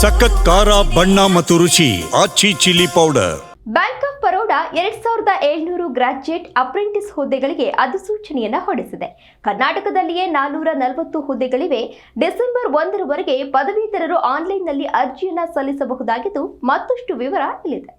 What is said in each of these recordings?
ಸಖತ್ ಖಾರ, ಬಣ್ಣ ಮತ್ತು ರುಚಿ, Aachi chilli powder. Bank of Baroda ಎರಡ್ ಸಾವಿರದ ಏಳ್ನೂರು ಗ್ರಾಜ್ಯುಯೇಟ್ ಅಪ್ರೆಂಟಿಸ್ ಹುದ್ದೆಗಳಿಗೆ ಅಧಿಸೂಚನೆಯನ್ನ ಹೊರಡಿಸಿದೆ. ಕರ್ನಾಟಕದಲ್ಲಿಯೇ ನಾನೂರ ನಲವತ್ತು ಹುದ್ದೆಗಳಿವೆ. ಡಿಸೆಂಬರ್ ಒಂದರವರೆಗೆ ಪದವೀಧರರು ಆನ್ಲೈನ್ನಲ್ಲಿ ಅರ್ಜಿಯನ್ನ ಸಲ್ಲಿಸಬಹುದಾಗಿದ್ದು ಮತ್ತಷ್ಟು ವಿವರ ಇಲ್ಲಿದೆ.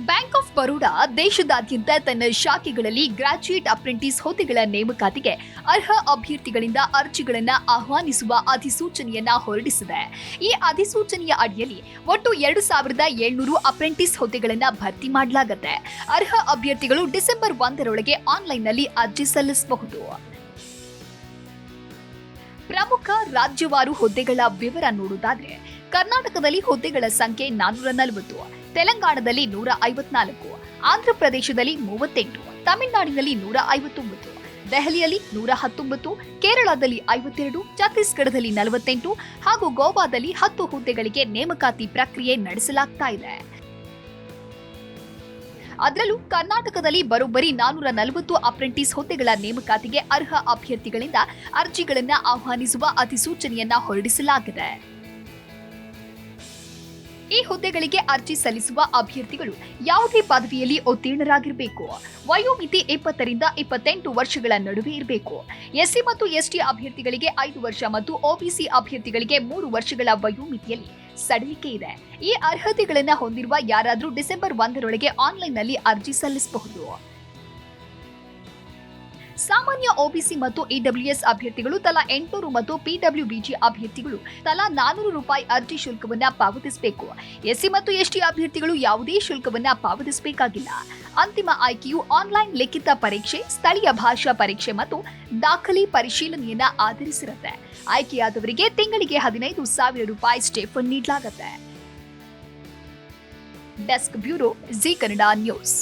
ಬ್ಯಾಂಕ್ ಆಫ್ ಬರೋಡಾ ದೇಶದಾದ್ಯಂತ ತನ್ನ ಶಾಖೆಗಳಲ್ಲಿ ಗ್ರಾಜ್ಯುಯೇಟ್ ಅಪ್ರೆಂಟಿಸ್ ಹುದ್ದೆಗಳ ನೇಮಕಾತಿಗೆ ಅರ್ಹ ಅಭ್ಯರ್ಥಿಗಳಿಂದ ಅರ್ಜಿಗಳನ್ನು ಆಹ್ವಾನಿಸುವ ಅಧಿಸೂಚನೆಯನ್ನ ಹೊರಡಿಸಿದೆ. ಈ ಅಧಿಸೂಚನೆಯ ಅಡಿಯಲ್ಲಿ ಒಟ್ಟು ಎರಡು ಸಾವಿರದ ಏಳ್ನೂರು ಅಪ್ರೆಂಟಿಸ್ ಹುದ್ದೆಗಳನ್ನು ಭರ್ತಿ ಮಾಡಲಾಗುತ್ತೆ. ಅರ್ಹ ಅಭ್ಯರ್ಥಿಗಳು ಡಿಸೆಂಬರ್ ಒಂದರೊಳಗೆ ಆನ್ಲೈನ್ನಲ್ಲಿ ಅರ್ಜಿ ಸಲ್ಲಿಸಬಹುದು. ಪ್ರಮುಖ ರಾಜ್ಯವಾರು ಹುದ್ದೆಗಳ ವಿವರ ನೋಡುವುದಾದ್ರೆ, ಕರ್ನಾಟಕದಲ್ಲಿ ಹುದ್ದೆಗಳ ಸಂಖ್ಯೆ ನಾನ್ನೂರ ನಲವತ್ತು. ತೆಲಂಗಾಣದಲ್ಲಿ ನೂರ ಐವತ್ನಾಲ್ಕು ಆಂಧ್ರಪ್ರದೇಶದಲ್ಲಿ ಮೂವತ್ತೆಂಟು, ತಮಿಳುನಾಡಿನಲ್ಲಿ ನೂರ ಐವತ್ತೊಂಬತ್ತು, ದೆಹಲಿಯಲ್ಲಿ ನೂರ ಹತ್ತೊಂಬತ್ತು, ಕೇರಳದಲ್ಲಿ ಐವತ್ತೆರಡು, ಛತ್ತೀಸ್ಗಢದಲ್ಲಿ ನಲವತ್ತೆಂಟು ಹಾಗೂ ಗೋವಾದಲ್ಲಿ ಹತ್ತು ಹುದ್ದೆಗಳಿಗೆ ನೇಮಕಾತಿ ಪ್ರಕ್ರಿಯೆ ನಡೆಸಲಾಗ್ತಾ ಇದೆ. ಅದರಲ್ಲೂ ಕರ್ನಾಟಕದಲ್ಲಿ ಬರೋಬ್ಬರಿ ನಾನೂರ ನಲವತ್ತು ಅಪ್ರೆಂಟಿಸ್ ಹುದ್ದೆಗಳ ನೇಮಕಾತಿಗೆ ಅರ್ಹ ಅಭ್ಯರ್ಥಿಗಳಿಂದ ಅರ್ಜಿಗಳನ್ನು ಆಹ್ವಾನಿಸುವ ಅಧಿಸೂಚನೆಯನ್ನ ಹೊರಡಿಸಲಾಗಿದೆ. ಈ ಹುದ್ದೆಗಳಿಗೆ ಅರ್ಜಿ ಸಲ್ಲಿಸುವ ಅಭ್ಯರ್ಥಿಗಳು ಯಾವುದೇ ಪದವಿಯಲ್ಲಿ ಉತ್ತೀರ್ಣರಾಗಿರಬೇಕು. ವಯೋಮಿತಿ ಇಪ್ಪತ್ತರಿಂದ ಇಪ್ಪತ್ತೆಂಟು ವರ್ಷಗಳ ನಡುವೆ ಇರಬೇಕು. ಎಸ್ಸಿ ಮತ್ತು ಎಸ್ಟಿ ಅಭ್ಯರ್ಥಿಗಳಿಗೆ ಐದು ವರ್ಷ ಮತ್ತು ಒಬಿಸಿ ಅಭ್ಯರ್ಥಿಗಳಿಗೆ ಮೂರು ವರ್ಷಗಳ ವಯೋಮಿತಿಯಲ್ಲಿ ಸಡಿಲಿಕೆ ಇದೆ. ಈ ಅರ್ಹತೆಗಳನ್ನು ಹೊಂದಿರುವ ಯಾರಾದರೂ ಡಿಸೆಂಬರ್ ಒಂದರೊಳಗೆ ಆನ್ಲೈನ್ನಲ್ಲಿ ಅರ್ಜಿ ಸಲ್ಲಿಸಬಹುದು. ಸಾಮಾನ್ಯ ಒಬಿಸಿ ಮತ್ತು ಇಡಬ್ಲ್ಯೂಎಸ್ ಅಭ್ಯರ್ಥಿಗಳು ತಲಾ ಎಂಟುನೂರು ಮತ್ತು ಪಿಡಬ್ಲ್ಯೂಬಿಜಿ ಅಭ್ಯರ್ಥಿಗಳು ತಲಾ ನಾನೂರು ರೂಪಾಯಿ ಅರ್ಜಿ ಶುಲ್ಕವನ್ನ ಪಾವತಿಸಬೇಕು. ಎಸ್ಸಿ ಮತ್ತು ಎಸ್ಟಿ ಅಭ್ಯರ್ಥಿಗಳು ಯಾವುದೇ ಶುಲ್ಕವನ್ನ ಪಾವತಿಸಬೇಕಾಗಿಲ್ಲ. ಅಂತಿಮ ಆಯ್ಕೆಯು ಆನ್ಲೈನ್ ಲಿಖಿತ ಪರೀಕ್ಷೆ, ಸ್ಥಳೀಯ ಭಾಷಾ ಪರೀಕ್ಷೆ ಮತ್ತು ದಾಖಲೆ ಪರಿಶೀಲನೆಯನ್ನ ಆಧರಿಸಿರುತ್ತೆ. ಆಯ್ಕೆಯಾದವರಿಗೆ ತಿಂಗಳಿಗೆ ಹದಿನೈದು ಸಾವಿರ ರೂಪಾಯಿ ಸ್ಟೇಫನ್ ನೀಡಲಾಗುತ್ತೆ. Desk bureau Zee Kannada news.